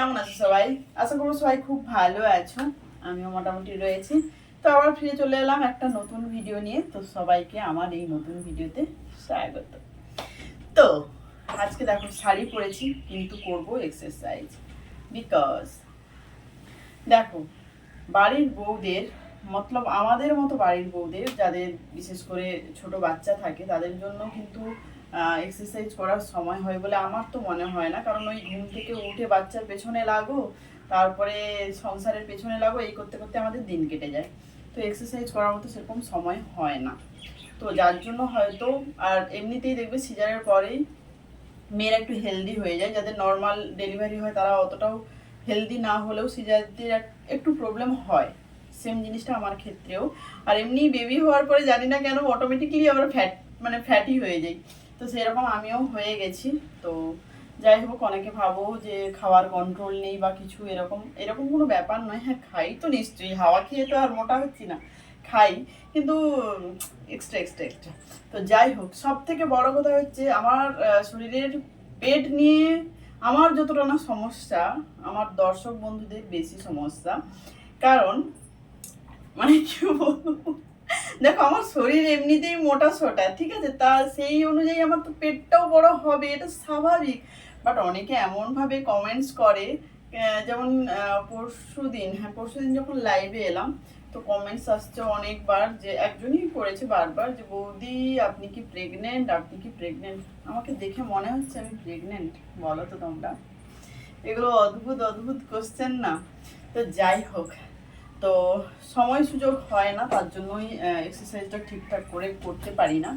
কেমন আছো সবাই? আশা করব সবাই খুব ভালো আছো। আমিও মোটামুটি রয়েছি। তো আবার ফিরে চলে এলাম একটা নতুন ভিডিও নিয়ে। তো সবাইকে আমার এই নতুন ভিডিওতে স্বাগত। তো আজকে দেখো, শাড়ি পরেছি, কিন্তু করব এক্সারসাইজ বিকজ দেখো, বাড়ির বউদের, মতলব আমাদের মতো বাড়ির বউদের, যাদের বিশেষ করে ছোট বাচ্চা থাকে, তাদের জন্য কিন্তু এক্সারসাইজ করার সময় হয় বলে আমার তো মনে হয় না। কারণ ওই ঘুম থেকে উঠে বাচ্চার পেছনে লাগো, তারপরে সংসারের পেছনে লাগো, এই করতে করতে আমাদের দিন কেটে যায়। তো এক্সারসাইজ করার মতো সেরকম সময় হয় না। তো যার জন্য হয়তো, আর এমনিতেই দেখবে সিজারের পরেই মেয়েরা একটু হেলদি হয়ে যায়। যাদের নর্মাল ডেলিভারি হয় তারা অতটাও হেলদি না হলেও সিজারদের একটু প্রবলেম হয়। সেম জিনিসটা আমার ক্ষেত্রেও। আর এমনি বেবি হওয়ার পরে জানি না কেন অটোমেটিকলি আমরা ফ্যাট মানে ফ্যাটি হয়ে যাই তো সেরকম আমিও হয়ে গেছি। তো যাই হোক, অনেকে ভাবো যে খাওয়ার কন্ট্রোল নেই বা কিছু এরকম। এরকম কোনো ব্যাপার নয়। হ্যাঁ খাই তো নিশ্চয়ই। হাওয়া খেয়ে তো আর মোটা হচ্ছি না। খাই। কিন্তু এক্সট্রা এক্সট্রা এক্সট্রা তো যাই হোক সব থেকে বড় কথা হচ্ছে আমার শরীরের পেট নিয়ে আমার যতটা না সমস্যা, আমার দর্শক বন্ধুদের বেশি সমস্যা। কারণ মানে কি বলব? দেখো, আমার শরীর এমনিতেই মোটা সোটা, ঠিক আছে? তা সেই অনুযায়ী আমার তো পেটটাও বড় হবে, এটা স্বাভাবিক। বাট অনেকে এমনভাবে কমেন্টস করে যেমন পরশু দিন হ্যাঁ পরশু দিন যখন লাইভে এলাম, তো কমেন্টস আসছে অনেকবার যে, একজনই করেছে বারবার যে, বৌদি, আপনি কি প্রেগনেন্ট আপনি কি প্রেগনেন্ট আমাকে দেখে মনে হচ্ছে আমি প্রেগনেন্ট বলো তো তোমরা। এগুলো অদ্ভুত অদ্ভুত কোশ্চেন না। তো যাই হোক তো সময় সুযোগ হয় না, তার জন্যই এক্সারসাইজটা ঠিকঠাক করে করতে পারি না।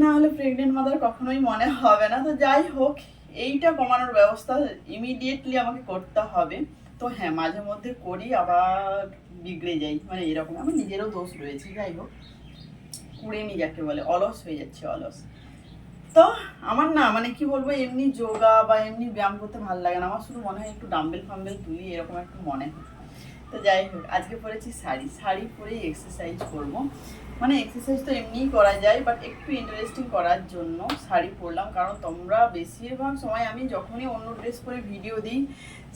না হলে প্রেগনেন্ট মাদার কখনোই মনে হবে না। তো যাই হোক, এইটা কমানোর ব্যবস্থা ইমিডিয়েটলি আমাকে করতে হবে। তো হ্যাঁ মাঝে মধ্যে করি, আবার বিগড়ে যাই। মানে এরকম, আমার নিজেরও দোষ রয়েছে, যাই হোক। কুড়েমি যাকে বলে, অলস হয়ে যাচ্ছে, অলস। তো আমার না মানে কি বলব, এমনি যোগা বা এমনি ব্যায়াম করতে ভালো লাগে না। আমার শুধু মনে হয় একটু ডাম্বেল ফাম্বেল তুলি, এরকম একটু মনে হয়। তো যাই হোক, আজকে পরেছি শাড়ি। শাড়ি পরেই এক্সারসাইজ করব। মানে এক্সারসাইজ তো এমনিই করা যায় বাট একটু ইন্টারেস্টিং করার জন্য শাড়ি পরলাম। কারণ তোমরা বেশিরভাগ সময় আমি যখনই অন্য ড্রেস পরে ভিডিও দিই,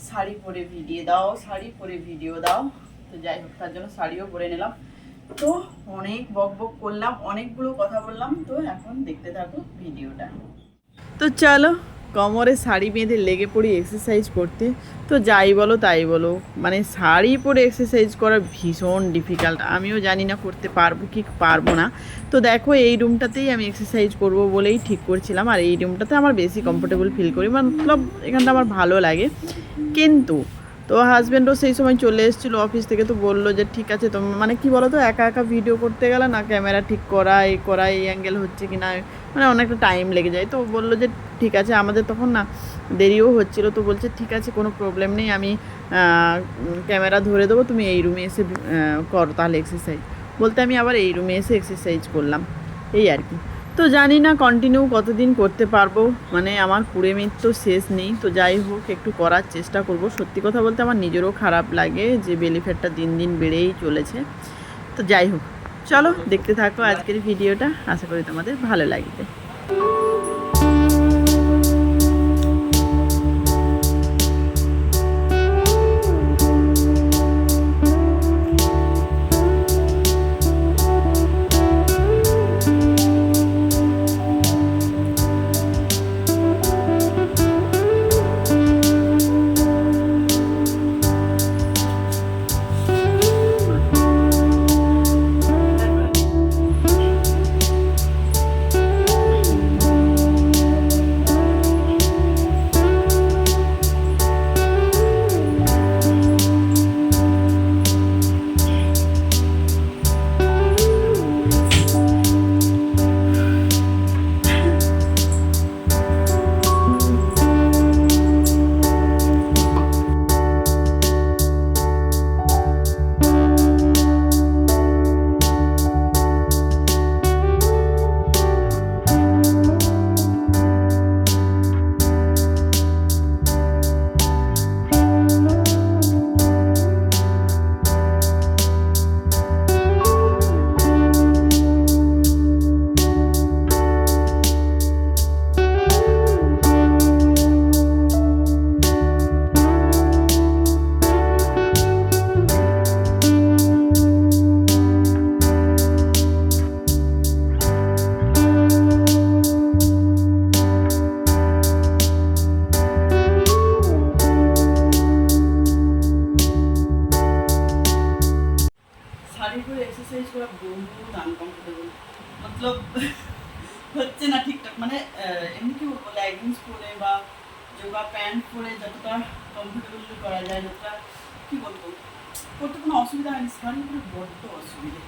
শাড়ি পরে ভিডিও দাও, শাড়ি পরে ভিডিও দাও। তো যাই হোক, তার জন্য শাড়িও পরে নিলাম। তো অনেক বক বক করলাম, অনেকগুলো কথা বললাম। তো এখন দেখতে থাকো ভিডিওটা তো চলো কোমরে শাড়ি বেঁধে লেগে পড়ি এক্সারসাইজ করতে। তো যাই বলো তাই বলো। মানে শাড়ি পরে এক্সারসাইজ করা ভীষণ ডিফিকাল্ট আমিও জানি না করতে পারব কি পারব না। তো দেখো এই রুমটাতেই আমি এক্সারসাইজ করব বলেই ঠিক করছিলাম। আর এই রুমটাতে আমার বেশি কমফোর্টেবল ফিল করি। মতলব এখানটা আমার ভালো লাগে। কিন্তু তো হাজব্যান্ডও সেই সময় চলে এসেছিল অফিস থেকে তো বলল যে, ঠিক আছে তো মানে কি বলো তো একা একা ভিডিও করতে গেলে না ক্যামেরা ঠিক করা এই করা এই অ্যাঙ্গেল হচ্ছে কি না মানে অনেকটা টাইম লেগে যায়। তো বলল যে ঠিক আছে, আমাদের তখন না দেরিও হচ্ছিল, তো বলছে, ঠিক আছে, কোনো প্রবলেম নেই, আমি ক্যামেরা ধরে দেবো, তুমি এই রুমে এসে করো তাহলে এক্সারসাইজ বলতে আমি আবার এই রুমে এসে এক্সারসাইজ করলাম, এই আর কি। তো জানি না কন্টিনিউ কতদিন করতে পারব মানে আমার কুড়ে কুড়েমির তো শেষ নেই, তো যাই হোক, একটু করার চেষ্টা করব। সত্যি কথা বলতে আমার নিজেরও খারাপ লাগে, যে বেলি ফ্যাটটা দিন দিন বেড়েই চলেছে। তো যাই হোক, চলো, দেখতে থাকো আজকের ভিডিওটা আশা করি তোমাদের ভালো লাগবে। পুরো বহুত আনকমফোর্টেবল মতলব হচ্ছে না ঠিকঠাক। মানে এমনি কি বলব? লেগিংস পরে বা যোগা প্যান্ট পরে যতটা কমফোর্টেবলি করা যায়, যতটা, কি বলব? করতে কোনো অসুবিধা হয়নি। শাড়ি বড্ড অসুবিধে।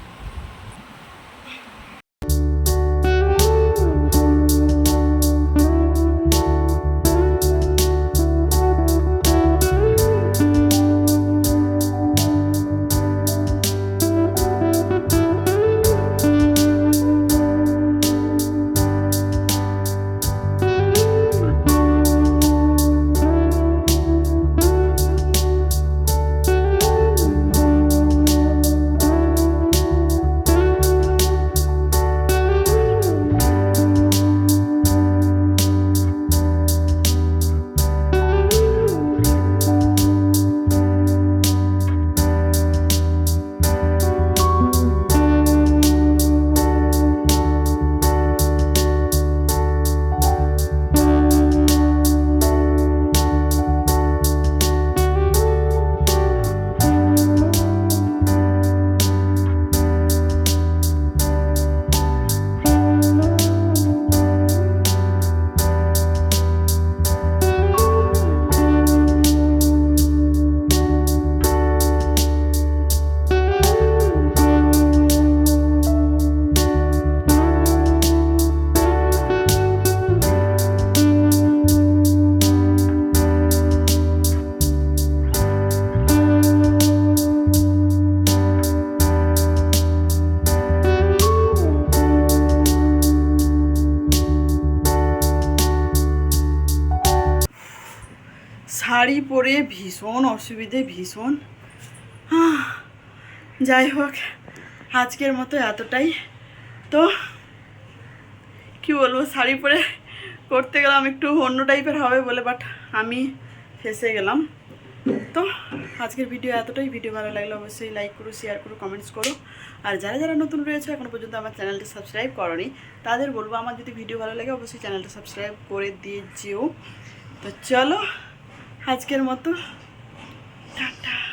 শাড়ি পরে ভীষণ অসুবিধে, ভীষণ। যাই হোক, আজকের মতো এতটাই। তো, কি বলব, শাড়ি পরে করতে গেলাম, একটু অন্য টাইপের হবে বলে বাট আমি ফেসে গেলাম। তো, আজকের ভিডিও এতটাই। ভিডিও ভালো লাগলে অবশ্যই লাইক করো শেয়ার করো কমেন্টস করো। আর যারা যারা নতুন রয়েছে, এখনও পর্যন্ত আমার চ্যানেলটা সাবস্ক্রাইব করনি, তাদের বলব, আমার যদি ভিডিও ভালো লাগে, অবশ্যই চ্যানেলটা সাবস্ক্রাইব করে দিয়ে যেও তো চলো আজকের মতো। টাটা।